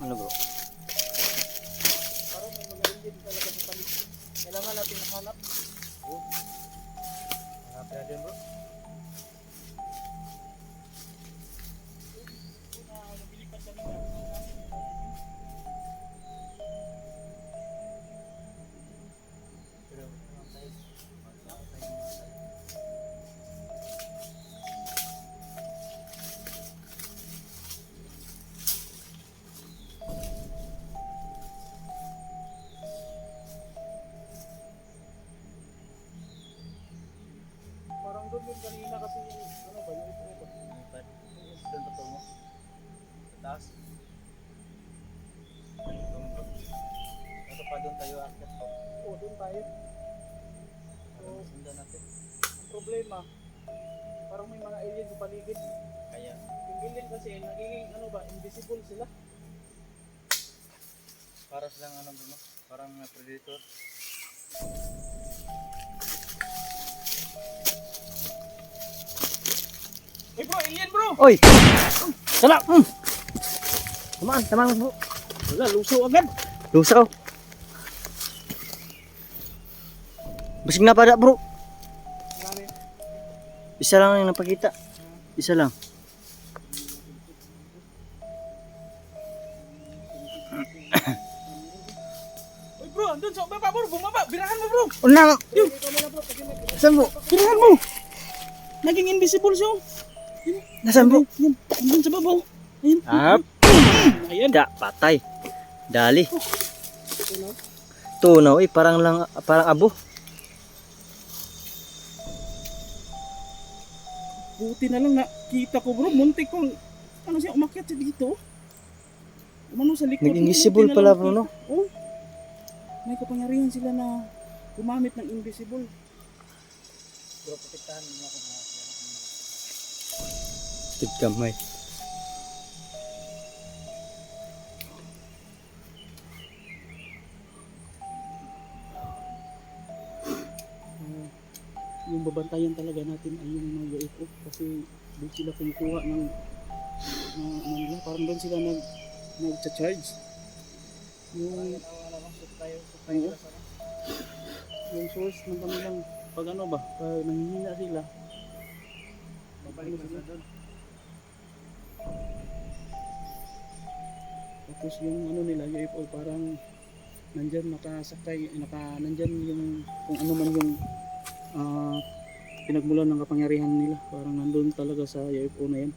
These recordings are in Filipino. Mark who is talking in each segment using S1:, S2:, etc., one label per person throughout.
S1: Ano bro? Tayo akit.
S2: Oo, doon tayo.
S1: Para masundan natin.
S2: Ang problema, parang may mga alien sa paligid.
S1: Kaya.
S2: Yung alien kasi nagiging ano ba, invisible sila.
S1: Para silang ano bro. no? Parang mga predator.
S2: Hey bro, alien bro!
S3: Oy! Sala! Mm. Tamaan, tamaan mo.
S2: Wala, luso agad.
S3: Lusaw. Basig na pada bro. Isa lang yung napakita. Isa lang.
S2: Uy bro, andun sa baba bro, bumaba, birahan mo bro!
S3: Una! Saan bro?
S2: Birahan mo! Naging invisible siya. oh.
S3: Nasaan bro?
S2: Yan, andun sa babaw. Ayun.
S3: Up!
S2: Ayan.
S3: Da, patay. Dali.
S2: Tunaw.
S3: Tunaw eh, parang lang, parang abo.
S2: Buti na lang nakita ko bro, muntik kong ano siya umakyat siya dito. Umano sa likod.
S3: Naging
S2: Buti
S3: invisible
S2: na
S3: pala bro no?
S2: Oh. May kapangyarihan sila na gumamit ng invisible.
S1: Bro, protektahan mo ako mga
S3: Tig
S2: babantayan talaga natin ay yung mga UFO kasi doon sila kumukuha ng ng ano nila, parang doon sila nag nag-charge. Yung Ayun. yung source ng kanilang pag ano ba, pag nanghihina sila,
S1: Babalik na sila doon.
S2: tapos yung ano nila, UFO parang nandyan nakasakay, naka, nandyan yung kung ano man yung ah pinagmulan ng kapangyarihan nila. Parang nandun talaga sa UFO na yan.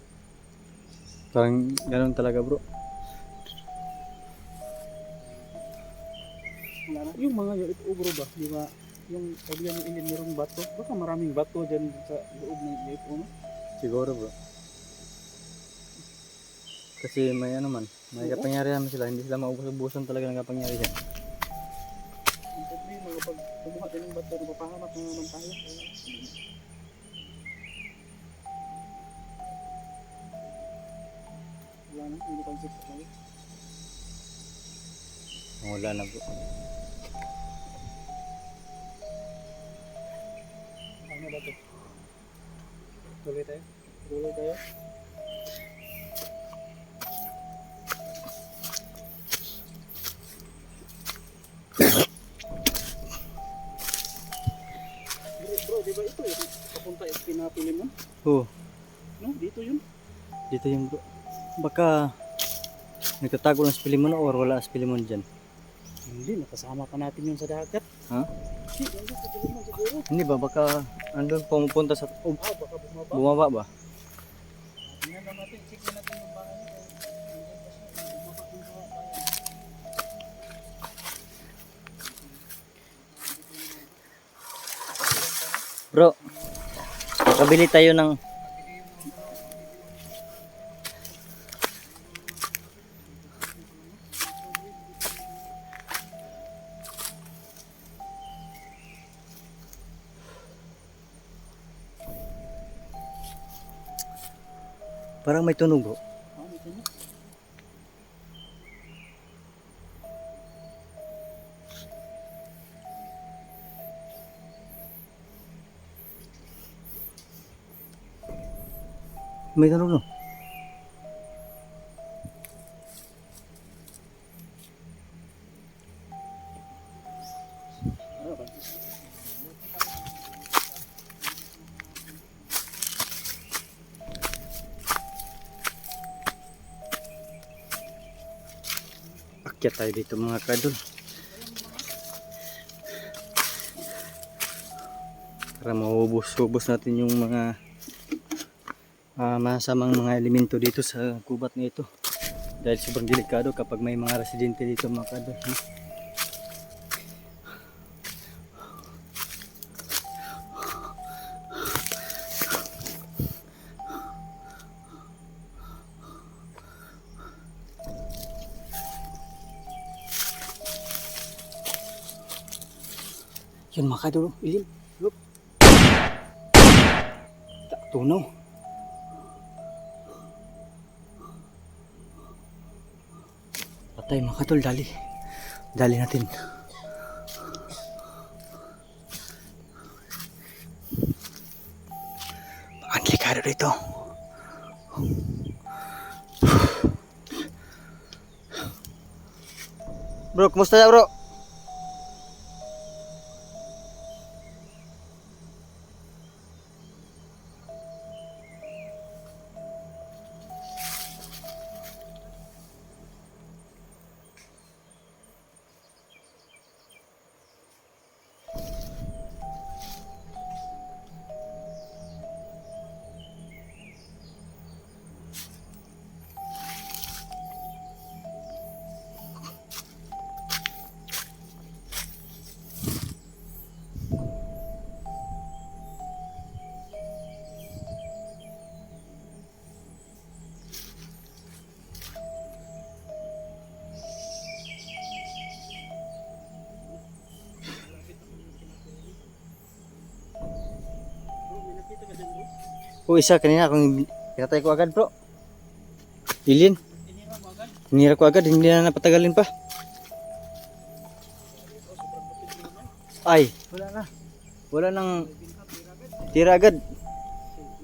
S3: Parang ganun talaga bro.
S2: Yung mga UFO bro ba, di ba? Yung sabi niya ng merong bato, baka maraming bato dyan sa loob ng UFO no?
S3: Siguro bro. Kasi may ano man, may
S2: Oo.
S3: kapangyarihan sila, hindi sila maubos-ubusan talaga ng kapangyarihan.
S2: Ang problema kapag kumuha din ng bato, napapahamak na naman tayo. Wala na, hindi pa isip tayo.
S3: Wala na bro.
S2: Ano ba ito? Tuloy tayo? Tuloy tayo? Bro, di ba ito yung papunta yung pinapili mo?
S3: Oh,
S2: No, dito yun.
S3: dito yung bro. Baka nagtatago ng spilimon or wala spilimon dyan.
S2: Hindi, nakasama pa natin yun sa dagat.
S3: Ha?
S2: Hindi, siguro.
S3: Hindi ba? Baka andun pumupunta sa... Oh,
S2: Ah, baka bumaba.
S3: bumaba ba?
S2: Tingnan natin, check na natin yung bahay.
S3: Bro, kabili tayo ng... Parang may tunog bro.
S2: Ah, may tunog.
S3: May tunog no? Akyat tayo dito mga kadol. Para maubos-ubos natin yung mga ah, masamang mga elemento dito sa gubat na ito. Dahil sobrang delikado kapag may mga residente dito mga kadol. ha? Yan mga kadol, ilim. Look. Tak tunaw. Patay mga kadol, dali. Dali natin. Ang delikado dito. Bro, kumusta na? Bro, O isa kanina kung pinatay ko agad bro. Ilin.
S2: Tinira mo agad.
S3: Hinira ko agad, hindi na napatagalin pa. Ay, wala na. Wala nang tira agad.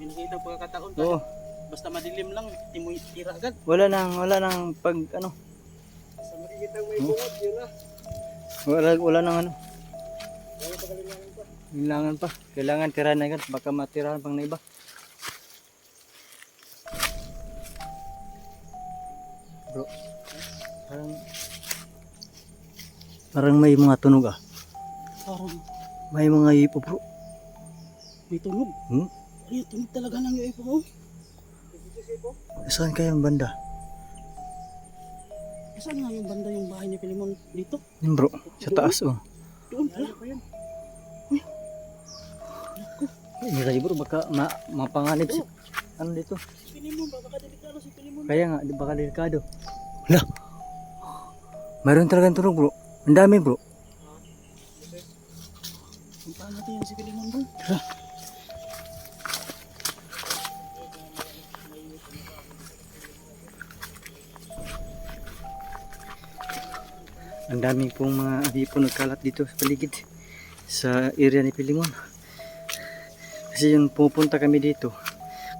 S2: May nakita ang pagkakataon
S3: Oo,
S2: kahit basta madilim lang, timo tira agad.
S3: wala nang wala nang pag ano.
S2: Sa makikita may bungod, yun na.
S3: Wala wala nang ano. Kailangan pa. Kailangan tirahan agad baka matirahan pang na iba. Bro, parang parang may mga tunog ah.
S2: Parang
S3: May mga ipo bro.
S2: may tunog.
S3: Hmm?
S2: Ay, tunog talaga ng UFO mo.
S3: Saan kaya ang banda?
S2: Saan nga yung banda yung bahay ni Pilimon dito?
S3: Yun bro, sa taas oh.
S2: Doon pala.
S3: Ay, Miray bro, baka ma mapanganib si ano dito.
S2: Pilimon, baka Pilimon.
S3: Kaya nga, di baka delikado. Hala. Mayroon talagang tunog bro. Ang dami bro.
S2: Puntaan natin yan si Pilimon bro.
S3: Ang dami pong mga hipon nagkalat dito sa paligid sa area ni Pilimon. Kasi yung pupunta kami dito,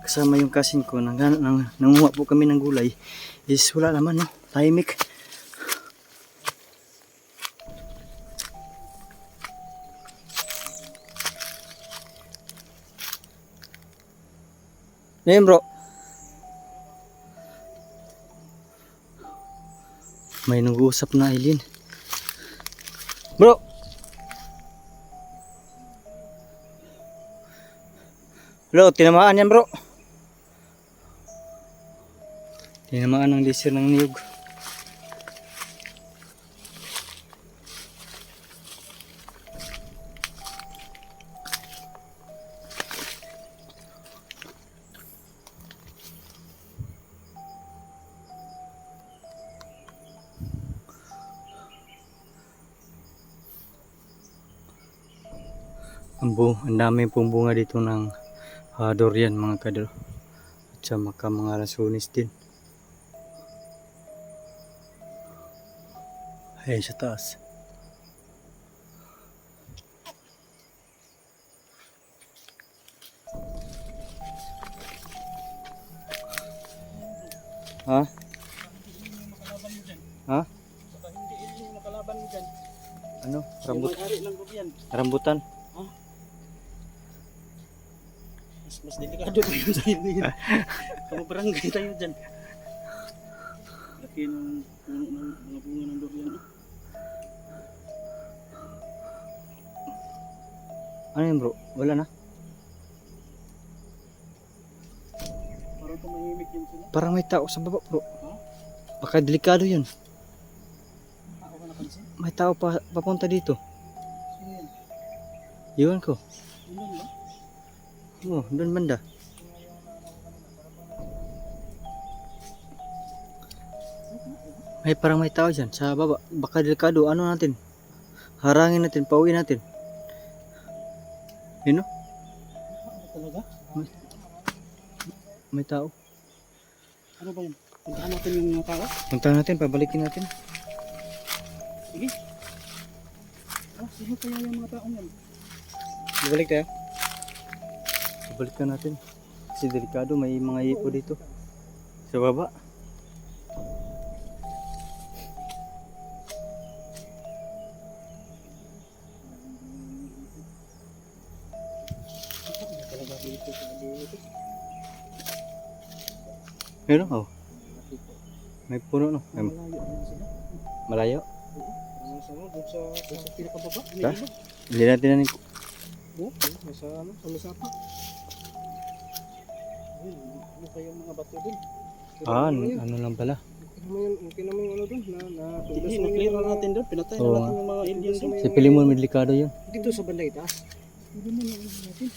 S3: kasama yung cousin ko, nang, nang, nangunga po kami ng gulay, is wala naman no, tahimik. Ngayon bro, may nag-uusap na Aileen. Bro! Bro, tinamaan yan bro. Tinamaan ng laser ng niyog. Ang, bu ang dami pong bunga dito ng ah, durian mga kadro. At saka mga rasunis din. Ayan sa taas. Ha? Ha?
S2: Hindi.
S3: Ano? Rambut rambutan?
S2: Mas, mas delikado pa yun sa'yo yun. Kamu barangay tayo dyan. laki ng
S3: Ano yun bro? Wala na?
S2: Parang tumahimik yun sila.
S3: Parang may tao sa baba bro.
S2: Ha?
S3: Baka delikado yun.
S2: Ako ka napansin?
S3: May tao pa papunta dito.
S2: Sino yan?
S3: Iwan ko.
S2: Ilan ba?
S3: Oh, doon banda. May parang may tao dyan sa baba. Baka delikado. Ano natin? Harangin natin. Pauwi natin. Yun o.
S2: Talaga?
S3: May tao.
S2: Ano ba yun? Puntahan natin yung tao?
S3: Punta natin. Pabalikin natin.
S2: Sige. Ah, sino kaya yung mga taong yan?
S3: Babalik tayo. Babalikan natin. Kasi delikado. May mga hipo dito. Sa baba. Meron oh. May puno no. May
S2: Malayo naman
S3: malayo.
S2: Sa ilog.
S3: Hindi natin na
S2: Oo, nasa ano, sa Lusapa. Ano kaya mga bato dun?
S3: Ah,
S2: ano
S3: ano, lang pala.
S2: Okay naman naman yung ano dun, na, na, Hindi, na-clear na natin dun, pinatay na natin yung mga aliens dun.
S3: Si Pilimon may delikado yun.
S2: Dito sa banda itaas. Hindi mo na natin.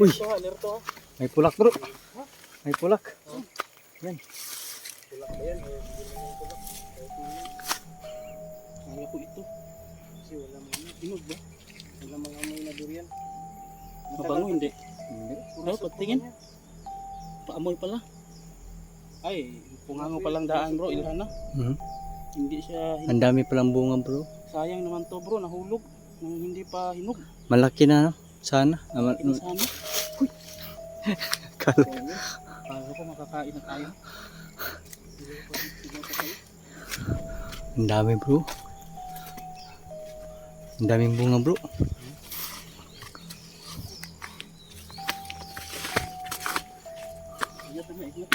S3: Uy!
S2: Ito ha, alerto ha.
S3: May pulak bro. May pulak. Yan.
S2: Tulak ba yan? Eh. Kala ko ito. Kasi wala mo na. Inog ba? Wala mga amoy na durian. Mabango hindi.
S3: Hindi.
S2: Ano, patingin? Paamoy pala. Ay, pungango palang daan bro, ilhan na.
S3: Mhm.
S2: Hindi siya,
S3: Ang dami palang bunga bro.
S2: sayang naman to bro, nahulog. Nang hindi pa hinog.
S3: Malaki na no? Sana. Ah, ma-
S2: Kinasama.
S3: Kala.
S2: Kala ko makakain na tayo.
S3: Ang dami bro. Ang daming bunga bro.
S2: Ingat na, ingat.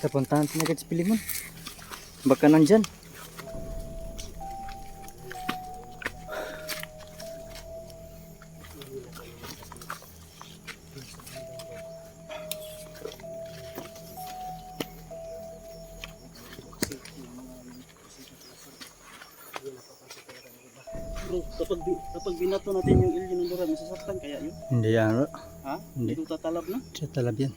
S3: Tapuntahan natin agad si Pilimon. Baka nandyan.
S2: Bro, kapag, kapag binato natin yung alien ng dura, masasaktan kaya yun?
S3: Hindi yan bro.
S2: Ha?
S3: Hindi.
S2: Hindi tatalab na?
S3: Sa talab yan.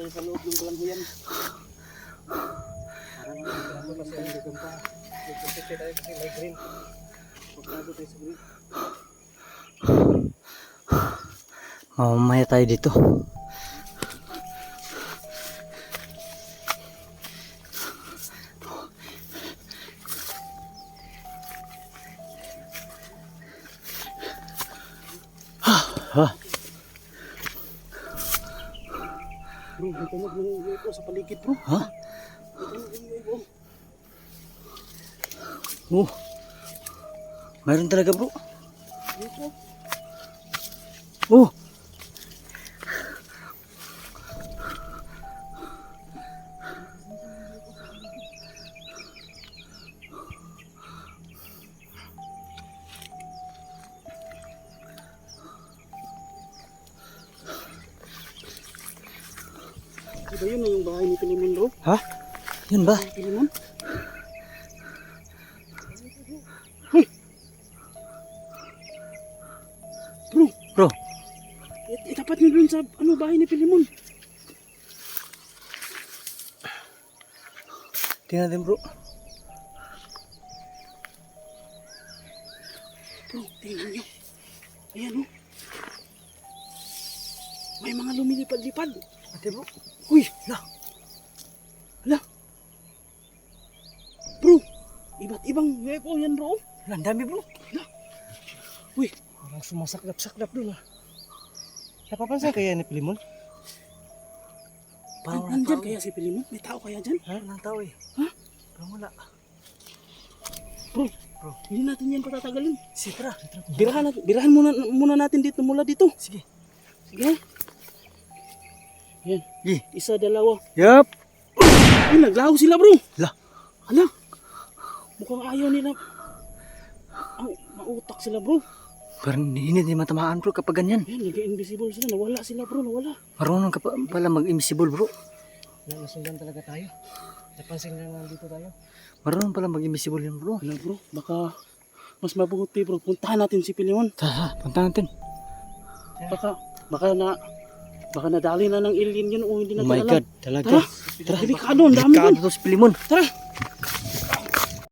S2: Tayo sa loob ng balanghoyan. Parang ang kasi ang pa. Dito tayo kasi may green. Pagkado tayo sa green.
S3: Mamamaya tayo dito.
S2: UFO sa paligid bro.
S3: Ha?
S2: UFO.
S3: Oh. Mayroon talaga bro.
S2: UFO.
S3: Oh. Ha? Yun ba?
S2: Pilimon?
S3: Bro.
S2: itapat niyo dun sa ano, bahay ni Pilimon.
S3: Tingnan natin bro.
S2: Bro, tingnan niyo. Ayan oh. May mga lumilipad-lipad.
S3: Ate bro.
S2: Uy! Hala! Ibang UFO yan bro.
S3: Wala, ang dami bro.
S2: Uy!
S3: Parang sumasaklap-saklap doon ah. Napapansin kaya ni Pilimon? Parang
S2: Parang nandyan kaya si Pilimon? May tao kaya dyan?
S3: Ha? Walang tao eh.
S2: Ha?
S3: Parang wala.
S2: Bro, bro, hindi natin yan patatagalin.
S3: Sige, tara.
S2: Birahan, natin, birahan muna, muna natin dito mula dito.
S3: Sige.
S2: Sige. Yan.
S3: Gi.
S2: Isa, dalawa.
S3: Yup.
S2: Ay, naglaho sila bro.
S3: La.
S2: Hala. Mukhang ayaw nila. Ang mautak sila bro.
S3: Parang hindi hindi matamaan bro kapag ganyan.
S2: Yan, nag-invisible sila. Nawala sila bro, nawala.
S3: Marunong ka pa, pala mag-invisible bro.
S1: Nasundan talaga tayo. Napansin na nandito tayo.
S3: Marunong pala mag-invisible yun bro.
S2: Ano bro, baka mas mabuti bro. Puntahan natin si Pilimon.
S3: Tara, punta natin.
S2: Baka, baka na, baka nadali na ng alien yun o hindi
S3: Oh
S2: natin
S3: my
S2: alam.
S3: God, talaga.
S2: Tara, delikado, ang dami
S3: Delikado to si Pilimon.
S2: Tara,